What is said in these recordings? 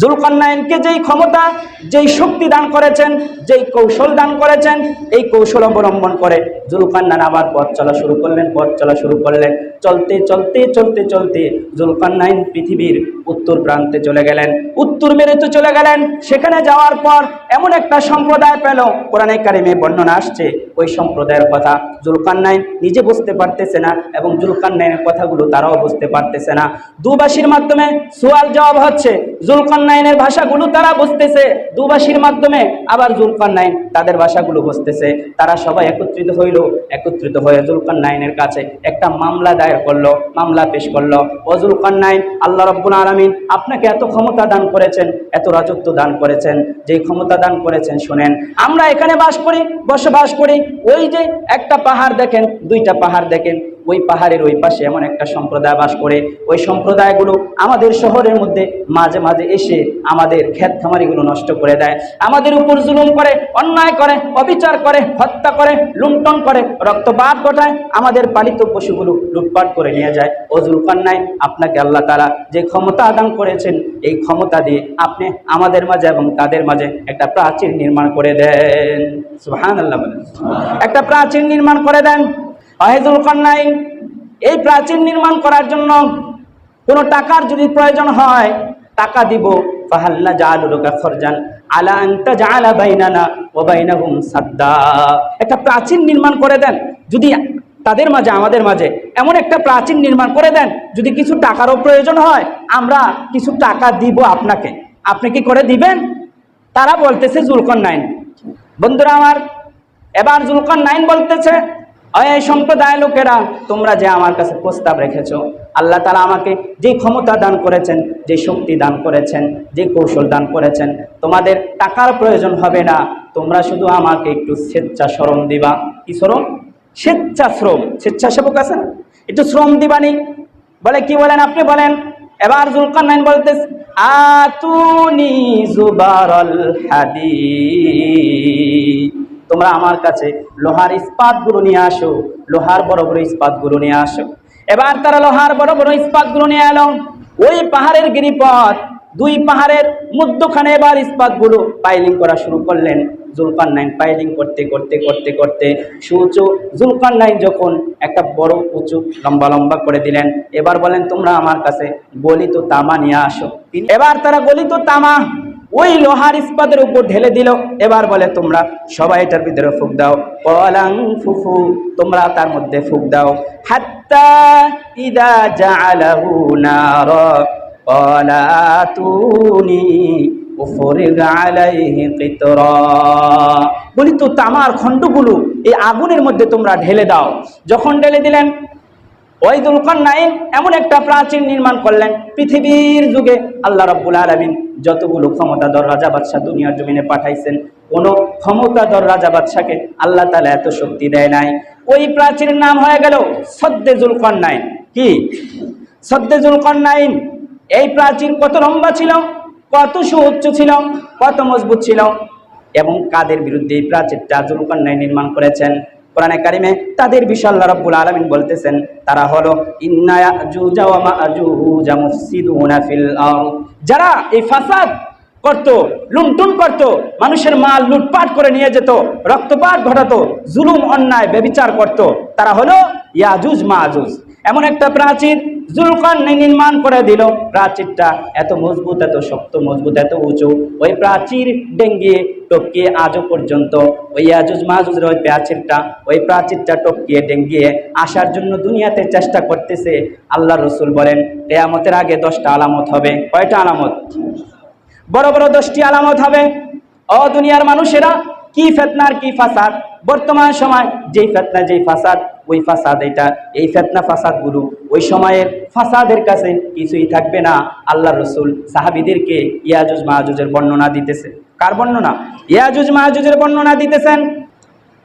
জুলকান্নাইনকে যেই ক্ষমতা, যেই শক্তি দান করেছেন, যেই কৌশল দান করেছেন, এই কৌশল অবলম্বন করে জুলকান্নান আবার পথ চলা শুরু করলেন, পথ চলা শুরু করলেন। চলতে চলতে চলতে চলতে জুলকান্নাইন পৃথিবীর উত্তর প্রান্তে চলে গেলেন। উত্তর মেরুতে চলে গেলেন। সেখানে যাওয়ার পর এমন একটা সম্প্রদায় পেল। কোরআনে কারিমে বর্ণনা আসছে, ওই সম্প্রদায়ের কথা। জুলকান্নাইন নিজে বুঝতে পারতেছে না এবং জুলকান্নাইনের কথাগুলো তারাও বুঝতে পারতেছে না। দুবাসীর মাধ্যমে সোয়াল জবাব হচ্ছে, জুলকান্নাইনের ভাষাগুলো তারা বুঝতেছে। দুবাসীর মাধ্যমে আবার জুলকান্নাইন তাদের ভাষাগুলো বুঝতেছে। তারা সবাই একত্রিত হইল, একত্রিত হয়ে জুলকান্নাইনের কাছে একটা মামলা দায়ের করল, মামলা পেশ করল। অজুল জুলকান্নাইন, আল্লাহ রব্বুল আলমিন আপনাকে এত ক্ষমতা দান করেছেন, এত রাজত্ব দান করেছেন। যে ক্ষমতা দান করেছেন, শোনেন, আমরা এখানে বাস করি, বসবাস করি। ওই যে একটা পাহাড় দেখেন, দুইটা পাহাড় দেখেন। ওই পাহাড়ের ওই পাশে এমন একটা সম্প্রদায় বাস করে। ওই সম্প্রদায়গুলো আমাদের শহরের মধ্যে মাঝে মাঝে এসে আমাদের ক্ষেত খামারিগুলো নষ্ট করে দেয়। আমাদের উপর জুলুম করে, অন্যায় করে, অবিচার করে, হত্যা করে, লুণ্ঠন করে, রক্তপাত ঘটায়, আমাদের পালিত পশুগুলো লুটপাট করে নিয়ে যায়। অজুল কান্নায় আপনাকে আল্লাহ তারা যে ক্ষমতা আদান করেছেন, এই ক্ষমতা দিয়ে আপনি আমাদের মাঝে এবং তাদের মাঝে একটা প্রাচীর নির্মাণ করে দেন। সুহান আল্লাহ একটা প্রাচীর নির্মাণ করে দেন আহেজুল কান্নাই এই প্রাচীন নির্মাণ করার জন্য কোনো টাকার যদি প্রয়োজন হয়, টাকা দিব। ফাহাল্লা জালুকা খরজান আলা আনতা জাআলা বাইনানা ওয়া বাইনাহুম সাদ্দা। একটা প্রাচীর নির্মাণ করে দেন, যদি তাদের মাঝে, আমাদের মাঝে এমন একটা প্রাচীর নির্মাণ করে দেন, যদি কিছু টাকারও প্রয়োজন হয়, আমরা কিছু টাকা দিব আপনাকে। আপনি কি করে দিবেন? তারা বলতেছে জুলকন নাইন বন্ধুরা আমার, এবার জুলকন নাইন বলতেছে এই সম্প্রদায় লোকেরা, তোমরা যে আমার কাছে প্রস্তাব রেখেছ, আল্লাহ তালা আমাকে যে ক্ষমতা দান করেছেন, যে শক্তি দান করেছেন, যে কৌশল দান করেছেন, তোমাদের টাকার প্রয়োজন হবে না। তোমরা শুধু আমাকে একটু স্বেচ্ছা শ্রম দিবা। কি শ্রম? স্বেচ্ছা শ্রম স্বেচ্ছাসেবক আছে না? একটু শ্রম দিবানি বলে, কি বলেন আপনি? বলেন, এবার জুলকার নাইন বলতে আতুনি জুবারল হাদি তোমরা আমার কাছে লোহার ইস্পাতগুলো নিয়ে আসো, লোহার বড় বড় ইস্পাতগুলো নিয়ে আসো। এবার তারা লোহার বড় বড় ইস্পাতগুলো নিয়ে এলো। ওই পাহাড়ের গিরিপথ, দুই পাহাড়ের মধ্যখানে এবার ইস্পাতগুলো পাইলিং করা শুরু করলেন। জুলকার নাইন পাইলিং করতে করতে করতে করতে সুউঁচু জুলকার নাইন যখন একটা বড়, উঁচু, লম্বা লম্বা করে দিলেন, এবার বলেন, তোমরা আমার কাছে গলিত তামা নিয়ে আসো। এবার তারা গলিত তামা ওই লোহার ইস্পাতের উপর ঢেলে দিল। এবার বলে, তোমরা সবাই এটার ভিতরে ফুক দাও। পলাং ফুফু, তোমরা তার মধ্যে ফুক দাও। হাত্তা ইদা জাআলাহু নার। কিতরা। বলি, তো তামার খণ্ডগুলো এই আগুনের মধ্যে তোমরা ঢেলে দাও। যখন ঢেলে দিলেন ওই নাইন এমন একটা প্রাচীন নির্মাণ করলেন পৃথিবীর যুগে। আল্লাহ রব্বুল আলমিন যতগুলো ক্ষমতাধর রাজা বাদশাহ দুনিয়ার জমিনে পাঠাইছেন, কোনো ক্ষমতাধর রাজা বাদশাকে আল্লাহ তালা এত শক্তি দেয় নাই। ওই প্রাচীর নাম হয়ে গেল সদ্দে নাইন কি? সদ্দে নাইন এই প্রাচীর কত লম্বা ছিল, কত সুউচ্চ ছিল, কত মজবুত ছিল, এবং কাদের বিরুদ্ধে এই প্রাচীরটা জুলকান্নাই নির্মাণ করেছেন? কোরআনে কারিমে তাদের বিশাল আল্লাহ আলমিন বলতেছেন, তারা হলো যারা এই ফাসাদ করত লুমটুম করত, মানুষের মাল লুটপাট করে নিয়ে যেত, রক্তপাত ঘটাতো, জুলুম, অন্যায়, ব্যবিচার করত, তারা হলো ইয়াজুজ, মাজুজ। এমন একটা প্রাচীর জুলকান নির্মাণ করে দিল। প্রাচীরটা এত মজবুত, এত শক্ত, মজবুত, এত উঁচু। ওই প্রাচীর ডেঙ্গিয়ে টপকিয়ে আজও পর্যন্ত ওই আজুজ মাহুজের ওই প্রাচীরটা ওই প্রাচীরটা টপকিয়ে ডেঙ্গিয়ে আসার জন্য দুনিয়াতে চেষ্টা করতেছে আল্লাহ রসুল বলেন, কেয়ামতের আগে দশটা আলামত হবে। কয়টা আলামত? বড় বড় দশটি আলামত হবে। অ দুনিয়ার মানুষেরা কি ফেতনার কি ফাসাদ? বর্তমান সময় যেই ফেতনা, যেই ফাসাদ, ওই ফাসাদ এটা। এই ফেতনা গুরু, ওই সময়ের ফাসাদের কাছে কিছুই থাকবে না। আল্লাহ রসুল সাহাবিদেরকে ইয়াজুজ মাহাজুজের বর্ণনা দিতেছে। কার বর্ণনা? ইয়াজুজ মাহাজুজের বর্ণনা দিতেছেন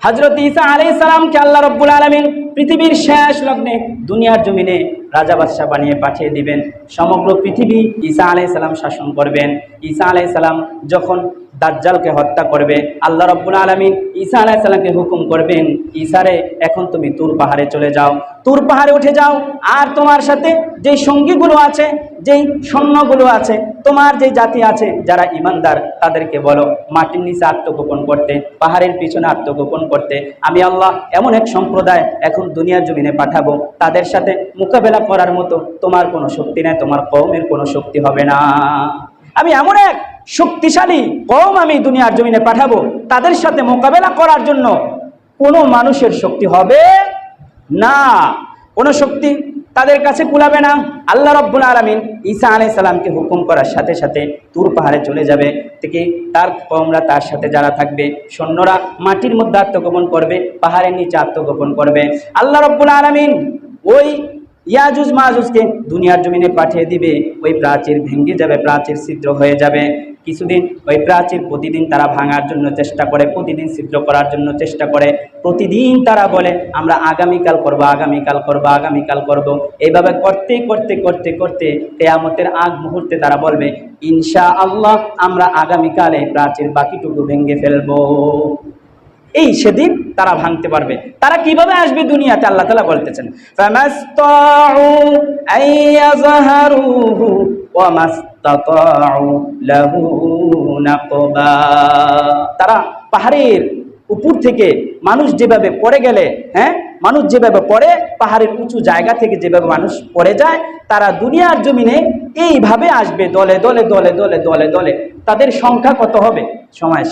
হজরত ঈসা আলাই সালামকে আল্লাহ রব্বুল আলমিন পৃথিবীর শেষ লগ্নে, দুনিয়ার জমিনে রাজা বাদশাহ বানিয়ে পাঠিয়ে দিবেন। সমগ্র পৃথিবী ঈসা আলাই সালাম শাসন করবেন। ঈসা আলাই সালাম যখন দাজ্জালকে হত্যা করবে, আল্লাহ রব্বুল আলমিন ঈসা আলাইসাল্লামকে হুকুম করবেন, ঈসারে, এখন তুমি তুর পাহাড়ে চলে যাও। তুর পাহাড়ে উঠে যাও, আর তোমার সাথে যেই সঙ্গীগুলো আছে, যেই সৈন্যগুলো আছে, তোমার যে জাতি আছে, যারা ইমানদার তাদেরকে বলো, মাটির নিচে আত্মগোপন করতে, পাহাড়ের পিছনে আত্মগোপন করতে, আমি আল্লাহ এমন এক সম্প্রদায় এখন দুনিয়ার জমিনে পাঠাবো, তাদের সাথে মোকাবেলা করার মতো তোমার কোনো শক্তি নাই, তোমার কৌমের কোনো শক্তি হবে না। আমি এমন এক শক্তিশালী কম আমি দুনিয়ার জমিনে পাঠাবো, তাদের সাথে মোকাবেলা করার জন্য কোনো মানুষের শক্তি হবে না। কোনো শক্তি তাদের কাছে কুলাবে না। আল্লাহ রব্বুল আলমিন ঈসা আলাই সালামকে হুকুম করার সাথে সাথে তুর পাহাড়ে চলে যাবে। থেকে তার কমরা তার সাথে যারা থাকবে, সৈন্যরা মাটির মধ্যে আত্মগোপন করবে, পাহাড়ের নিচে আত্মগোপন করবে। আল্লাহ রব্বুল আলমিন ওই ইয়াজুজ মাজুজকে দুনিয়ার জমিনে পাঠিয়ে দিবে, ওই প্রাচীর ভেঙে যাবে, প্রাচীর ছিদ্র হয়ে যাবে। কিছুদিন ওই প্রাচীর প্রতিদিন তারা ভাঙার জন্য চেষ্টা করে, প্রতিদিন ছিদ্র করার জন্য চেষ্টা করে। প্রতিদিন তারা বলে, আমরা আগামীকাল করব আগামীকাল করব আগামীকাল করব। এইভাবে করতে করতে করতে করতে কেয়ামতের আগ মুহূর্তে তারা বলবে ইনশা আল্লাহ আমরা আগামীকাল প্রাচীর বাকিটুকু ভেঙে ফেলব। এই সেদিন তারা ভাঙতে পারবে। তারা কীভাবে আসবে দুনিয়াতে? আল্লাহ তালা বলতেছেন তারা পাহাড়ের উপর থেকে মানুষ যেভাবে পড়ে গেলে হ্যাঁ মানুষ যেভাবে পড়ে, পাহাড়ের উঁচু জায়গা থেকে যেভাবে মানুষ পড়ে যায়, তারা দুনিয়ার জমিনে এইভাবে আসবে, দলে দলে দলে দলে দলে দলে। তাদের সংখ্যা কত হবে? সময়